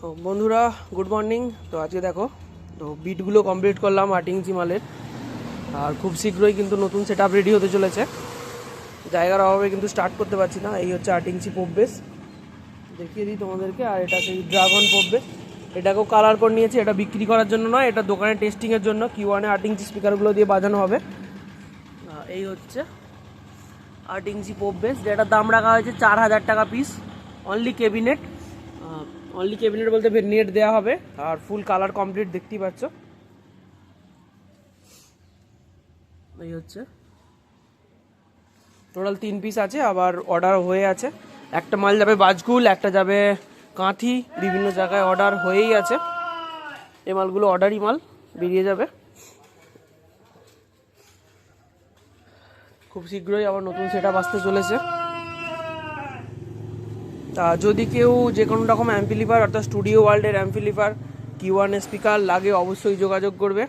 তো বন্ধুরা good morning তো আজকে দেখো, তো বিটগুলো কমপ্লিট করলাম আট ইঞ্চি মালের। আর খুব শীঘ্রই কিন্তু নতুন সেট আপ রেডি হতে চলেছে। জায়গার অভাবে কিন্তু স্টার্ট করতে পারছি না। এই হচ্ছে আট ইঞ্চি পোপবেস দেখিয়ে দিই তোমাদেরকে। আর এটা সেই ড্রাগন পোপবেস এটাকেও কালার করে নিয়েছি। এটা বিক্রি করার জন্য নয়, এটা দোকানে টেস্টিংয়ের জন্য। কিউ ওয়ানে আট ইঞ্চি স্পিকারগুলো দিয়ে বাজানো হবে। এই হচ্ছে আট ইঞ্চি পোপ বেস যেটার দাম রাখা হয়েছে চার হাজার টাকা piece only cabinet only cabinet বলতে নেট দেওয়া হবে। আর ফুল কালার কমপ্লিট দেখতেই পাচ্ছ। এই হচ্ছে। টোটাল তিন পিস আছে, আবার অর্ডার হয়ে আছে। একটা মাল যাবে বাজকুল একটা যাবে কাঁথি, বিভিন্ন জায়গায় অর্ডার হয়েই আছে। এই মালগুলো অর্ডারই মাল, বেরিয়ে যাবে। খুব শীঘ্রই আবার নতুন সেট আপ আসতে চলেছে। তা যদি কেউ যে কোনো রকম অ্যাম্পিলিফার অর্থাৎ স্টুডিও ওয়ার্ল্ডের অ্যাম্পিলিফার কিউ ওয়ান স্পিকার লাগে, অবশ্যই যোগাযোগ করবে।